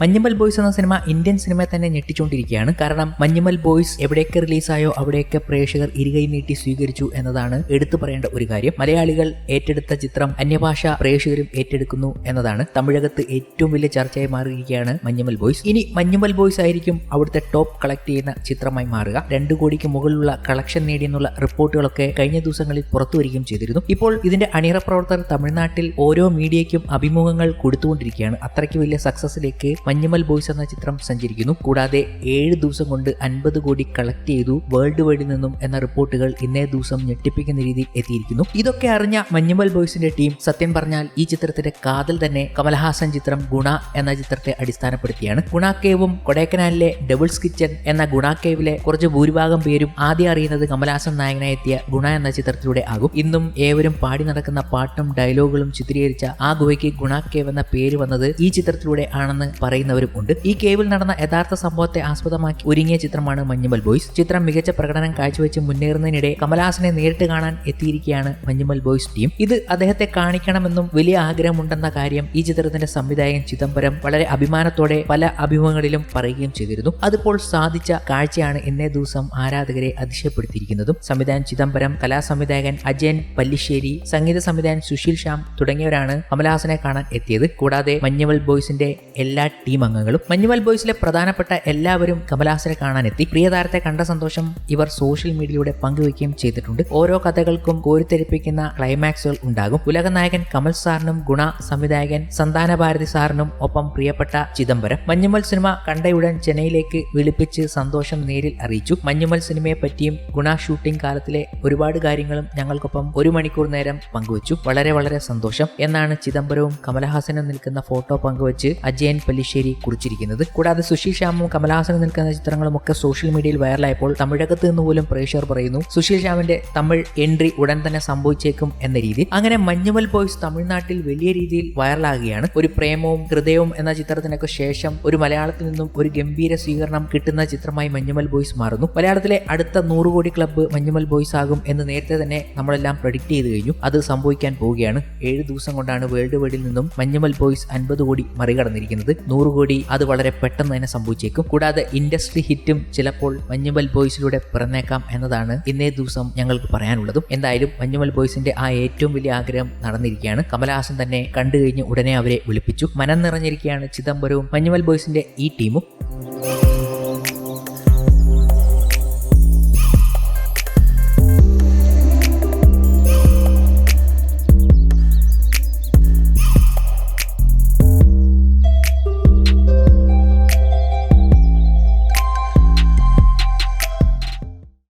Manjummel boys എന്ന സിനിമ Indian സിനിമയെ തന്നെ ഞെട്ടിച്ചുകൊണ്ടിരിക്കുകയാണ്. കാരണം മഞ്ഞുമൽ ബോയ്സ് എവിടെയൊക്കെ റിലീസായോ അവിടെയൊക്കെ പ്രേക്ഷകർ ഇരുകൈ നീട്ടി സ്വീകരിച്ചു എന്നതാണ് എടുത്തു പറയേണ്ട ഒരു കാര്യം. മലയാളികൾ ഏറ്റെടുത്ത ചിത്രം അന്യഭാഷ പ്രേക്ഷകരും ഏറ്റെടുക്കുന്നു എന്നതാണ് തമിഴകത്ത് ഏറ്റവും വലിയ ചർച്ചയായി മാറിയിരിക്കുകയാണ് മഞ്ഞുമൽ ബോയ്സ്. ഇനി മഞ്ഞുമൽ ബോയ്സ് ആയിരിക്കും അവിടുത്തെ ടോപ്പ് കളക്ട് ചെയ്യുന്ന ചിത്രമായി മാറുക. രണ്ടു കോടിക്ക് മുകളിലുള്ള കളക്ഷൻ നേടിയെന്നുള്ള റിപ്പോർട്ടുകളൊക്കെ കഴിഞ്ഞ ദിവസങ്ങളിൽ പുറത്തു വരികയും ചെയ്തിരുന്നു. ഇപ്പോൾ ഇതിന്റെ അണിയറ പ്രവർത്തകർ തമിഴ്നാട്ടിൽ ഓരോ മീഡിയയ്ക്കും അഭിമുഖങ്ങൾ കൊടുത്തുകൊണ്ടിരിക്കുകയാണ്. അത്രയ്ക്ക് വലിയ സക്സസിലേക്ക് മഞ്ഞുമൽ ബോയ്സ് എന്ന ചിത്രം സഞ്ചരിക്കുന്നു. കൂടാതെ ഏഴ് ദിവസം കൊണ്ട് അൻപത് കോടി കളക്ട് ചെയ്തു വേൾഡ് വൈഡിൽ നിന്നും എന്ന റിപ്പോർട്ടുകൾ ഇന്നേ ദിവസം ഞെട്ടിപ്പിക്കുന്ന രീതിയിൽ എത്തിയിരിക്കുന്നു. ഇതൊക്കെ അറിഞ്ഞ മഞ്ഞുമൽ ബോയ്സിന്റെ ടീം സത്യം പറഞ്ഞാൽ ഈ ചിത്രത്തിന്റെ കാതൽ തന്നെ കമൽഹാസൻ ചിത്രം ഗുണ എന്ന ചിത്രത്തെ അടിസ്ഥാനപ്പെടുത്തിയാണ്. ഗുണ കേവും കൊടൈക്കനാലിലെ ഡബിൾസ് കിച്ചൻ എന്ന ഗുണ കേവിലെ കുറച്ച് ഭൂരിഭാഗം പേരും ആദ്യം അറിയുന്നത് കമൽഹാസൻ നായകനായി എത്തിയ ഗുണ എന്ന ചിത്രത്തിലൂടെ ആകും. ഇന്നും ഏവരും പാടി നടക്കുന്ന പാട്ടും ഡയലോഗുകളും ചിത്രീകരിച്ച ആ ഗുഹയ്ക്ക് ഗുണ കേവ് എന്ന പേര് വന്നത് ഈ ചിത്രത്തിലൂടെ ആണെന്ന് പറയുന്നവരും ഉണ്ട്. ഈ കേവിൽ നടന്ന യഥാർത്ഥ സംഭവത്തെ ആസ്പദമാക്കി ഒരുങ്ങിയ ചിത്രമാണ് മഞ്ഞുമൽ ബോയ്സ്. ചിത്രം മികച്ച പ്രകടനം കാഴ്ചവെച്ച് മുന്നേറുന്നതിനിടെ കമലഹാസനെ നേരിട്ട് കാണാൻ എത്തിയിരിക്കുകയാണ് മഞ്ഞുമൽ ബോയ്സ് ടീം. ഇത് അദ്ദേഹത്തെ കാണിക്കണമെന്നും വലിയ ആഗ്രഹമുണ്ടെന്ന കാര്യം ഈ ചിത്രത്തിന്റെ സംവിധായകൻ ചിദംബരം വളരെ അഭിമാനത്തോടെ പല അഭിമുഖങ്ങളിലും പറയുകയും ചെയ്തിരുന്നു. അതിപ്പോൾ സാധിച്ച കാഴ്ചയാണ് ഇന്നേ ദിവസം ആരാധകരെ അതിശയപ്പെടുത്തിയിരിക്കുന്നതും. സംവിധായകൻ ചിദംബരം കലാസംവിധായകൻ അജയൻ പല്ലിശ്ശേരി സംഗീത സംവിധായകൻ സുശീൽ ശ്യാം തുടങ്ങിയവരാണ് കമലഹാസനെ കാണാൻ എത്തിയത്. കൂടാതെ മഞ്ഞുമൽ ബോയ്സിന്റെ എല്ലാ ടീം അംഗങ്ങളും മഞ്ഞുമൽ ബോയ്സിലെ പ്രധാനപ്പെട്ട എല്ലാവരും കമലഹാസനെ കാണാനെത്തി. പ്രിയതാരത്തെ കണ്ട സന്തോഷം ഇവർ സോഷ്യൽ മീഡിയയിലൂടെ പങ്കുവയ്ക്കുകയും ചെയ്തിട്ടുണ്ട്. ഓരോ കഥകൾക്കും കോരിത്തെരിപ്പിക്കുന്ന ക്ലൈമാക്സുകൾ ഉണ്ടാകും. ഉലകനായകൻ കമൽ സാറിനും ഗുണ സംവിധായകൻ സന്താന ഭാരതി സാറിനും ഒപ്പം പ്രിയപ്പെട്ട ചിദംബരം. മഞ്ഞുമൽ സിനിമ കണ്ടയുടൻ ചെന്നൈയിലേക്ക് വിളിപ്പിച്ച് സന്തോഷം നേരിൽ അറിയിച്ചു. മഞ്ഞുമൽ സിനിമയെ പറ്റിയും ഗുണ ഷൂട്ടിംഗ് കാലത്തിലെ ഒരുപാട് കാര്യങ്ങളും ഞങ്ങൾക്കൊപ്പം ഒരു മണിക്കൂർ നേരം പങ്കുവച്ചു. വളരെ വളരെ സന്തോഷം. എന്നാണ് ചിദംബരവും കമലഹാസനും നിൽക്കുന്ന ഫോട്ടോ പങ്കുവച്ച് അജയൻ പല്ലിശ്ശേരി കുറിച്ചിരിക്കുന്നത്. കൂടാതെ സുശീൽ ശ്യാമും കമലഹാസനും നിൽക്കുന്ന ചിത്രങ്ങളും ഒക്കെ സോഷ്യൽ മീഡിയയിൽ വൈറലായപ്പോൾ തമിഴകത്ത് നിന്ന് പോലും പ്രേക്ഷകർ പറയുന്നു സുശീൽ ശ്യാമിന്റെ തമിഴ് എൻട്രി ഉടൻ തന്നെ സംഭവിച്ചേക്കും എന്ന രീതി അങ്ങനെ മഞ്ഞുമൽ ബോയ്സ് തമിഴ്നാട്ടിൽ വലിയ രീതിയിൽ വൈറലാകുകയാണ് ഒരു പ്രേമവും ഹൃദയവും എന്ന ചിത്രത്തിനൊക്കെ ശേഷം ഒരു മലയാളത്തിൽ നിന്നും ഒരു ഗംഭീര സ്വീകരണം കിട്ടുന്ന ചിത്രമായി മഞ്ഞുമൽ ബോയ്സ് മാറുന്നു. മലയാളത്തിലെ അടുത്ത നൂറ് കോടി ക്ലബ്ബ് മഞ്ഞുമൽ ബോയ്സ് ആകും എന്ന് നേരത്തെ തന്നെ നമ്മളെല്ലാം പ്രഡിക്റ്റ് ചെയ്ത് കഴിഞ്ഞു. അത് സംഭവിക്കാൻ പോവുകയാണ്. ഏഴ് ദിവസം കൊണ്ടാണ് വേൾഡ് വൈഡിൽ നിന്നും മഞ്ഞുമൽ ബോയ്സ് അൻപത് കോടി മറികടന്നിരിക്കുന്നത്. നൂറ് കോടി അത് വളരെ പെട്ടെന്ന് തന്നെ സംഭവിച്ചേക്കും. കൂടാതെ ഇൻഡസ്ട്രി ഹിറ്റും ചിലപ്പോൾ മഞ്ഞുമൽ ബോയ്സിലൂടെ പിറന്നേക്കാം എന്നതാണ് ഇന്നേ ദിവസം ഞങ്ങൾക്ക് പറയാനുള്ളതും. എന്തായാലും മഞ്ഞുമൽ ബോയ്സിന്റെ ആ ഏറ്റവും വലിയ ആഗ്രഹം നടന്നിരിക്കുകയാണ്. കമലഹാസൻ തന്നെ കണ്ടു കഴിഞ്ഞ് ഉടനെ അവരെ വിളിപ്പിച്ചു. മനം നിറഞ്ഞിരിക്കുകയാണ് ചിദംബരവും മഞ്ഞുമൽ ബോയ്സിന്റെ ഈ ടീമും.